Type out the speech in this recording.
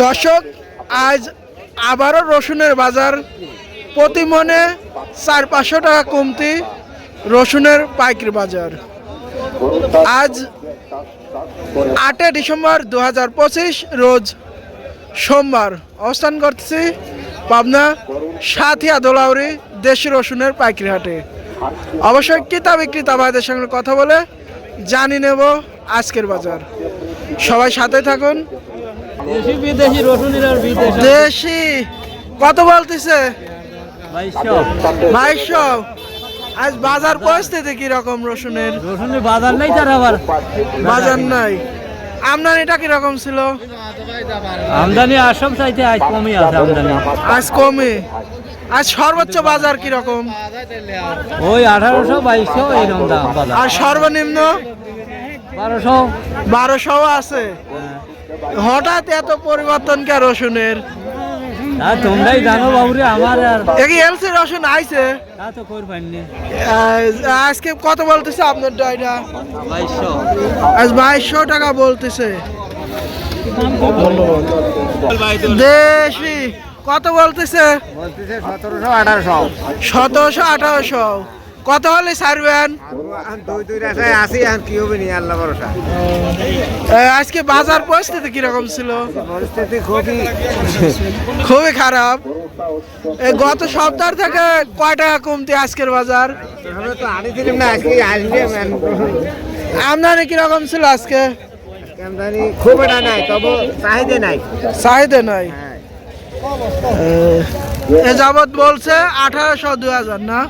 দর্শক, আজ আবারও রসুনের বাজার প্রতি মনে চার পাঁচশো টাকা কমতি রসুনের পাইকারি বাজার। আজ আটই ডিসেম্বর দু হাজার পঁচিশ, রোজ সোমবার অবস্থান করতেছি পাবনা সাথিয়া দোলাউরি দেশি রসুনের পাইকারি হাটে। অবশ্যই ক্রেতা বিক্রেতা ভাইদের সঙ্গে কথা বলে জানি নেব আজকের বাজার। সবাই সাথে থাকুন দেশি বিদেশি রসুনের আর বিদেশ। দেশি। কত বলতেছে? বাইশশো আজ বাজার পরিস্থিতি কীরকম রসুনের? রসুনের বাজার নেই তার আবার। বাজার নাই। আমদানিটা কীরকম ছিল? আমদানি আসাম চাইতে আজ কমই আছে আমদানি। আজ কমে। আজ সর্বোচ্চ বাজার কীরকম? ওই আঠারোশো বাইশশো এইরকম দাম আর সর্বনিম্ন? বারোশো। বারোশো আছে। হঠাৎ এত পরিবর্তন কে রসুনের? তোমরাই জানো বাবুরে আমার এলসি রসুন আইছে? তা তো কই পাইনি। আজকে কত বলতেছে আপনার ডাইটা বাইশশো। আজ বাইশশো টাকা বলতেছে। দেশি কত বলতেছে? বলতেছে সতেরোশো আঠারোশো। সতেরোশো আঠারোশো। কত হলে ছাড়বেন। দুই দুই রাস্তায় আসি এখন কি হবে নি আল্লাহ ভরসা আজকে বাজার পরিস্থিতি কীরকম ছিল? পরিস্থিতি খুবই খুবই খারাপ গত সপ্তাহ থেকে কয় টাকা কমতি আজকের বাজার? আমদানি কীরকম ছিল আজকে? আমদানি খুব এটা নাই তবু চাহিদা নাই। চাহিদা নাই এ যাবৎ বলছে আঠারোশো দু হাজার, না?